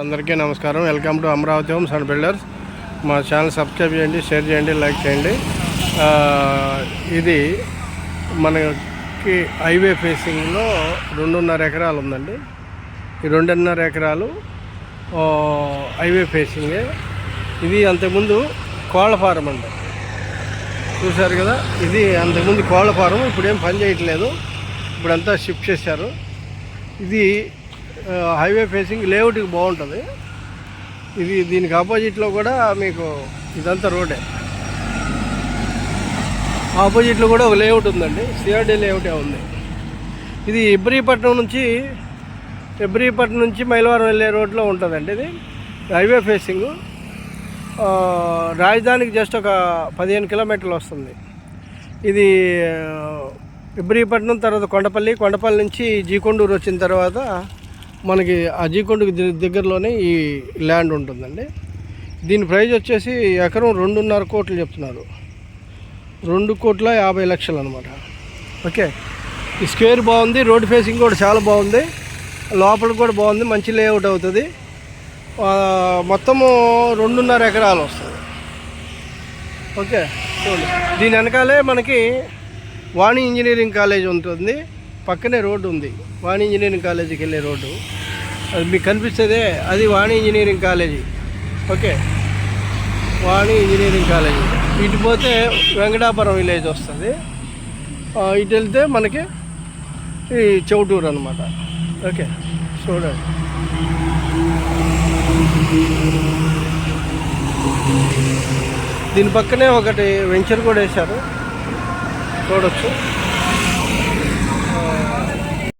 అందరికీ నమస్కారం. Welcome to Amaravati homes and builders మా ఛానల్ సబ్స్క్రైబ్ చేయండి షేర్ చేయండి లైక్ చేయండి. ఇది మనకి హైవే ఫేసింగ్లో రెండున్నర ఎకరాలు ఉందండి. ఈ రెండున్నర ఎకరాలు హైవే ఫేసింగే. ఇది అంతకుముందు కోళ్ళ ఫారం అండి. చూశారు కదా ఇది అంతకుముందు కోళ్ళ ఫారం ఇప్పుడు ఏం పని చేయట్లేదు. ఇప్పుడంతా షిఫ్ట్ చేశారు. ఇది హైవే ఫేసింగ్ లేఅవుట్కి బాగుంటుంది. ఇది దీనికి ఆపోజిట్లో కూడా మీకు ఇదంతా రోడే. ఆపోజిట్లో కూడా ఒక లేఅవుట్ ఉందండి. సిఆర్డీ లేఅవుటే ఉంది. ఇది ఇబ్రీపట్నం నుంచి ఇబ్రీపట్నం నుంచి మైలవరం వెళ్ళే రోడ్లో ఉంటుందండి ఇది. Highway facing. రాజధానికి జస్ట్ ఒక పదిహేను కిలోమీటర్లు వస్తుంది. ఇది ఇబ్రీపట్నం తర్వాత కొండపల్లి కొండపల్లి నుంచి జీకొండూరు వచ్చిన తర్వాత మనకి ఆ దగ్గరలోనే ఈ ల్యాండ్ ఉంటుందండి. దీని ప్రైజ్ వచ్చేసి ఎకరం రెండున్నర కోట్లు చెప్తున్నారు. రెండు కోట్ల యాభై లక్షలు అనమాట ఓకే? ఈ స్క్వేర్ బాగుంది రోడ్ ఫేసింగ్ కూడా చాలా బాగుంది లోపల కూడా బాగుంది మంచి లేఅవుట్ అవుతుంది. మొత్తము రెండున్నర ఎకరాలు వస్తుంది. ఓకే? చూడండి. దీని వెనకాలే మనకి వాణి ఇంజనీరింగ్ కాలేజ్ ఉంటుంది. పక్కనే రోడ్డు ఉంది. వాణి ఇంజనీరింగ్ కాలేజీకి వెళ్ళే రోడ్డు. అది మీకు కనిపిస్తుందే అది Vani engineering college. Okay. Vani engineering college. ఇటు పోతే వెంకటాపురం విలేజ్ వస్తుంది. ఇటు వెళ్తే మనకి ఈ చౌటూరు అనమాట ఓకే. చూడండి. దీని పక్కనే ఒకటి వెంచర్ కూడా వేశారు. చూడొచ్చు.